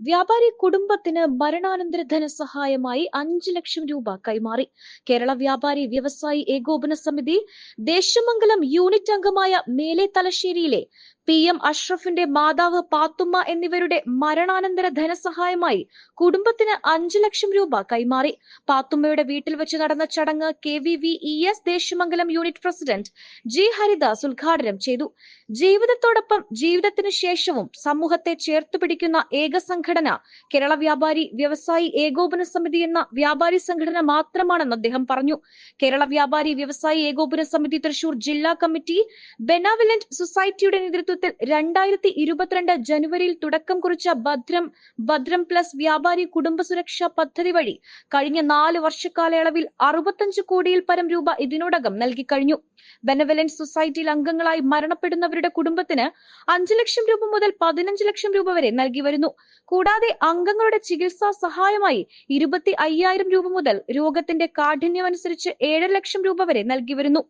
വ്യാപാരി കുടുംബത്തിന് മരണാനന്തര ധനസഹായമായി അഞ്ച് ലക്ഷം രൂപ കൈമാറി. കേരള വ്യാപാരി വ്യവസായി ഏകോപന സമിതി ദേശമംഗലം യൂണിറ്റ് അംഗമായ മേലെ തലശ്ശേരിയിലെ പി എം അഷ്റഫിന്റെ മാതാവ് പാത്തുമ്മ എന്നിവരുടെ മരണാനന്തര ധനസഹായമായി കുടുംബത്തിന് അഞ്ചു ലക്ഷം രൂപ കൈമാറി. പാത്തുമ്മയുടെ വീട്ടിൽ വെച്ച് നടന്ന ചടങ്ങ് K V V E S Desamangalam unit president G Haridas ഉദ്ഘാടനം ചെയ്തു. ജീവിതത്തോടൊപ്പം ജീവിതത്തിന് ശേഷവും സമൂഹത്തെ ചേർത്തു പിടിക്കുന്ന ഏക സംഘടന കേരള വ്യാപാരി വ്യവസായി ഏകോപന സമിതി എന്ന വ്യാപാരി സംഘടന മാത്രമാണെന്ന് അദ്ദേഹം പറഞ്ഞു. കേരള വ്യാപാരി വ്യവസായി ഏകോപന സമിതി തൃശൂർ ജില്ലാ കമ്മിറ്റി ബെനാവിലന്റ് സൊസൈറ്റിയുടെ നേതൃത്വത്തിൽ രണ്ടായിരത്തി ഇരുപത്തിരണ്ട് ജനുവരിയിൽ തുടക്കം കുറിച്ച ഭദ്രം ഭദ്രം പ്ലസ് വ്യാപാരി കുടുംബ സുരക്ഷാ പദ്ധതി വഴി കഴിഞ്ഞ നാല് വർഷക്കാലയളവിൽ അറുപത്തഞ്ച് കോടിയിൽ പരം രൂപ ഇതിനോടകം നൽകി കഴിഞ്ഞു. ബെനവലൻസ് സൊസൈറ്റിയിൽ അംഗങ്ങളായി മരണപ്പെടുന്നവരുടെ കുടുംബത്തിന് അഞ്ചു ലക്ഷം രൂപ മുതൽ പതിനഞ്ച് ലക്ഷം രൂപ വരെ നൽകി വരുന്നു. കൂടാതെ അംഗങ്ങളുടെ ചികിത്സാ സഹായമായി ഇരുപത്തി അയ്യായിരം രൂപ മുതൽ രോഗത്തിന്റെ കാഠിന്യമനുസരിച്ച് ഏഴര ലക്ഷം രൂപ വരെ നൽകി വരുന്നു.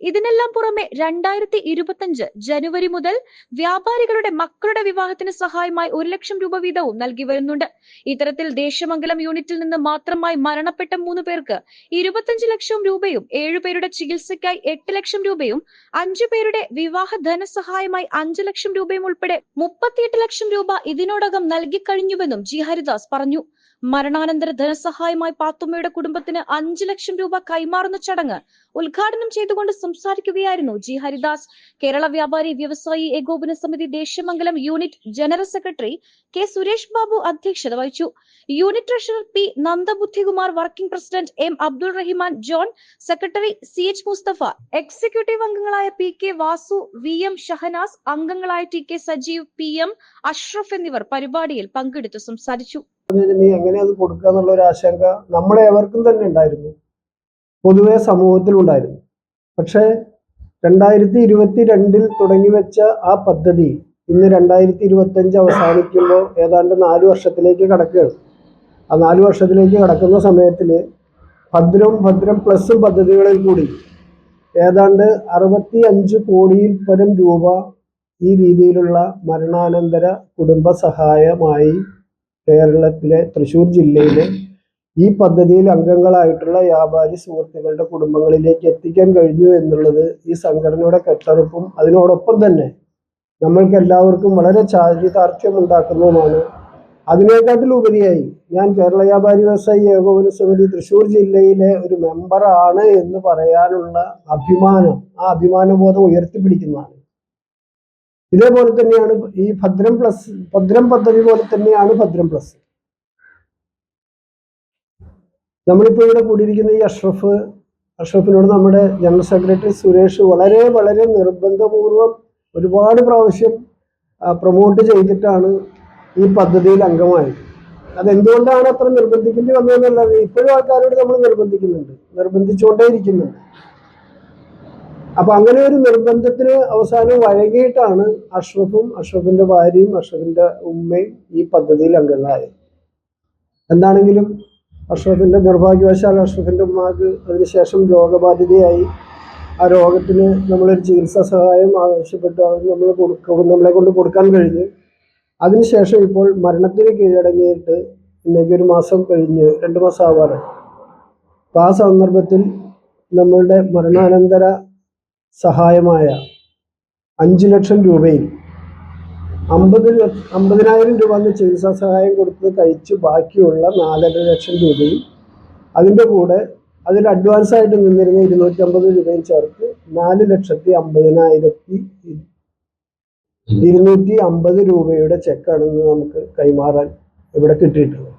ഇതിനെല്ലാം പുറമെ രണ്ടായിരത്തി ഇരുപത്തിയഞ്ച് ജനുവരി മുതൽ വ്യാപാരികളുടെ മക്കളുടെ വിവാഹത്തിന് സഹായമായി ഒരു ലക്ഷം രൂപ വീതവും നൽകി വരുന്നുണ്ട്. ഇത്തരത്തിൽ ദേശമംഗലം യൂണിറ്റിൽ നിന്ന് മാത്രമായി മരണപ്പെട്ട മൂന്ന് പേർക്ക് ഇരുപത്തിയഞ്ച് ലക്ഷം രൂപയും ഏഴുപേരുടെ ചികിത്സയ്ക്കായി എട്ട് ലക്ഷം രൂപയും അഞ്ചു പേരുടെ വിവാഹ ധനസഹായമായി അഞ്ചു ലക്ഷം രൂപയും ഉൾപ്പെടെ മുപ്പത്തിയെട്ട് ലക്ഷം രൂപ ഇതിനോടകം നൽകിക്കഴിഞ്ഞുവെന്നും ജി. ഹരിദാസ് പറഞ്ഞു. മരണാനന്തര ധനസഹായമായി പാത്തുമ്മയുടെ കുടുംബത്തിന് അഞ്ചു ലക്ഷം രൂപ കൈമാറുന്ന ചടങ്ങ് ഉദ്ഘാടനം ചെയ്തുകൊണ്ട് സംസാരിക്കുകയായിരുന്നു ജി ഹരിദാസ്. കേരള വ്യാപാരി വ്യവസായി ഏകോപന സമിതി Desamangalam unit general secretary K Suresh Babu അധ്യക്ഷത വഹിച്ചു. Unit treasurer P Nandabuddhikumar working president M Abdul Rahiman joint secretary C H Mustafa executive അംഗങ്ങളായ P K Vasu V M Shahnas അംഗങ്ങളായ T K Sajeev P M Ashraf എന്നിവർ പരിപാടിയിൽ പങ്കെടുത്തു സംസാരിച്ചു. നീ എങ്ങനെ അത് കൊടുക്കുക എന്നുള്ള ഒരു ആശങ്ക നമ്മളെ എവർക്കും തന്നെ ഉണ്ടായിരുന്നു. പൊതുവെ സമൂഹത്തിലുണ്ടായിരുന്നു പക്ഷേ രണ്ടായിരത്തി ഇരുപത്തി രണ്ടിൽ തുടങ്ങി വെച്ച ആ പദ്ധതി ഇന്ന് രണ്ടായിരത്തി ഇരുപത്തഞ്ച് അവസാനിക്കുമ്പോൾ ഏതാണ്ട് നാല് വർഷത്തിലേക്ക് കടക്കുകയാണ്. ആ നാല് വർഷത്തിലേക്ക് കടക്കുന്ന സമയത്തിൽ ഭദ്രം ഭദ്രം പ്ലസും പദ്ധതികളിൽ കൂടി ഏതാണ്ട് അറുപത്തി അഞ്ച് കോടിയിൽ പരം രൂപ ഈ രീതിയിലുള്ള മരണാനന്തര കുടുംബ സഹായമായി കേരളത്തിലെ തൃശ്ശൂർ ജില്ലയിലെ ഈ പദ്ധതിയിൽ അംഗങ്ങളായിട്ടുള്ള വ്യാപാരി സുഹൃത്തുക്കളുടെ കുടുംബങ്ങളിലേക്ക് എത്തിക്കാൻ കഴിഞ്ഞു എന്നുള്ളത് ഈ സംഘടനയുടെ കെട്ടറുപ്പും അതിനോടൊപ്പം തന്നെ നമ്മൾക്ക് എല്ലാവർക്കും വളരെ ചാരിതാർത്ഥ്യം ഉണ്ടാക്കുന്നതുമാണ്. അതിനേക്കാട്ടിൽ ഉപരിയായി ഞാൻ കേരള വ്യാപാരി വ്യവസായി ഏകോപന സമിതി തൃശ്ശൂർ ജില്ലയിലെ ഒരു മെമ്പറാണ് എന്ന് പറയാനുള്ള അഭിമാനം ആ അഭിമാനബോധം ഉയർത്തിപ്പിടിക്കുന്നതാണ്. ഇതേപോലെ തന്നെയാണ് ഈ ഭദ്രം പ്ലസ് ഭദ്രം പദ്ധതി പോലെ തന്നെയാണ് ഭദ്രം പ്ലസ് നമ്മളിപ്പോൾ ഇവിടെ കൂടിയിരിക്കുന്ന ഈ അഷ്റഫ് അഷ്റഫിനോട് നമ്മുടെ ജനറൽ സെക്രട്ടറി സുരേഷ് വളരെ വളരെ നിർബന്ധപൂർവം ഒരുപാട് പ്രാവശ്യം പ്രൊമോട്ട് ചെയ്തിട്ടാണ് ഈ പദ്ധതിയിൽ അംഗമായത്. അതെന്തുകൊണ്ടാണ് അത്ര നിർബന്ധിക്കേണ്ടി വന്നതെന്നല്ലാതെ ഇപ്പോഴും ആൾക്കാരോട് നമ്മൾ നിർബന്ധിക്കുന്നുണ്ട് നിർബന്ധിച്ചുകൊണ്ടേയിരിക്കുന്നുണ്ട്. അപ്പൊ അങ്ങനെ ഒരു നിർബന്ധത്തിന് അവസാനം വഴങ്ങിയിട്ടാണ് അഷ്റഫും അഷ്റഫിന്റെ ഭാര്യയും അഷ്റഫിന്റെ ഉമ്മയും ഈ പദ്ധതിയിൽ അംഗങ്ങളായത്. എന്താണെങ്കിലും അഷ്റഫിന്റെ നിർഭാഗ്യവശാൽ അഷ്റഫിന്റെ ഉമ്മാക്ക് അതിനുശേഷം രോഗബാധിതയായി. ആ രോഗത്തിന് നമ്മളൊരു ചികിത്സാ സഹായം ആവശ്യപ്പെട്ടു. അത് നമ്മൾ നമ്മളെ കൊണ്ട് കൊടുക്കാൻ കഴിഞ്ഞു. അതിനുശേഷം ഇപ്പോൾ മരണത്തിന് കീഴടങ്ങിയിട്ട് ഇന്നേക്ക് ഒരു മാസം കഴിഞ്ഞ് രണ്ട് മാസം ആവാറായി. അപ്പോൾ ആ സന്ദർഭത്തിൽ നമ്മളുടെ മരണാനന്തര സഹായമായ അഞ്ച് ലക്ഷം രൂപയിൽ അമ്പത് അമ്പതിനായിരം രൂപ എന്ന ചികിത്സാ സഹായം കൊടുത്തത് കഴിച്ച് ബാക്കിയുള്ള നാലര ലക്ഷം രൂപയും അതിന്റെ കൂടെ അതിൽ അഡ്വാൻസ് ആയിട്ട് നിന്നിരുന്ന ഇരുന്നൂറ്റമ്പത് രൂപയും ചേർത്ത് നാല് ലക്ഷത്തി അമ്പതിനായിരത്തി ഇരുന്നൂറ്റി അമ്പത് രൂപയുടെ ചെക്കാണ് ഇന്ന് നമുക്ക് കൈമാറാൻ ഇവിടെ കിട്ടിയിട്ടുള്ളത്.